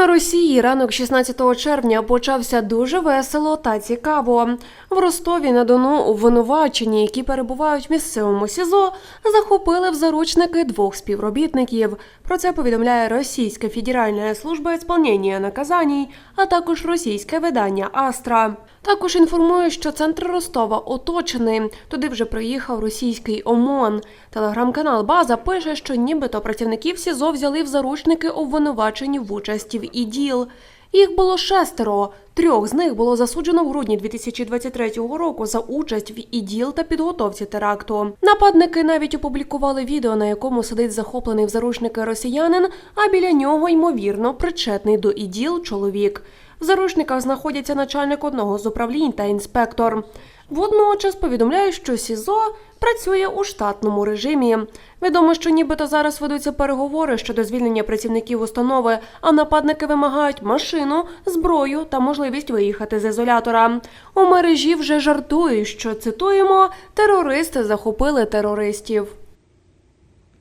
На Росії ранок 16 червня почався дуже весело та цікаво. В Ростові на Дону обвинувачені, які перебувають в місцевому СІЗО, захопили в заручники двох співробітників. Про це повідомляє Російська Федеральна служба ісполнення наказаній, а також російське видання Астра. Також інформує, що центр Ростова оточений. Туди вже приїхав російський ОМОН. Телеграм-канал База пише, що нібито працівників СІЗО взяли в заручники обвинувачені в участі в іділ. Їх було шестеро. Трьох з них було засуджено в грудні 2023 року за участь в іділ та підготовці теракту. Нападники навіть опублікували відео, на якому сидить захоплений в заручники росіянин, а біля нього ймовірно причетний до іділ чоловік. В заручниках знаходяться начальник одного з управлінь та інспектор. Водночас повідомляють, що СІЗО працює у штатному режимі. Відомо, що нібито зараз ведуться переговори щодо звільнення працівників установи, а нападники вимагають машину, зброю та можливість виїхати з ізолятора. У мережі вже жартують, що цитуємо терористи захопили терористів.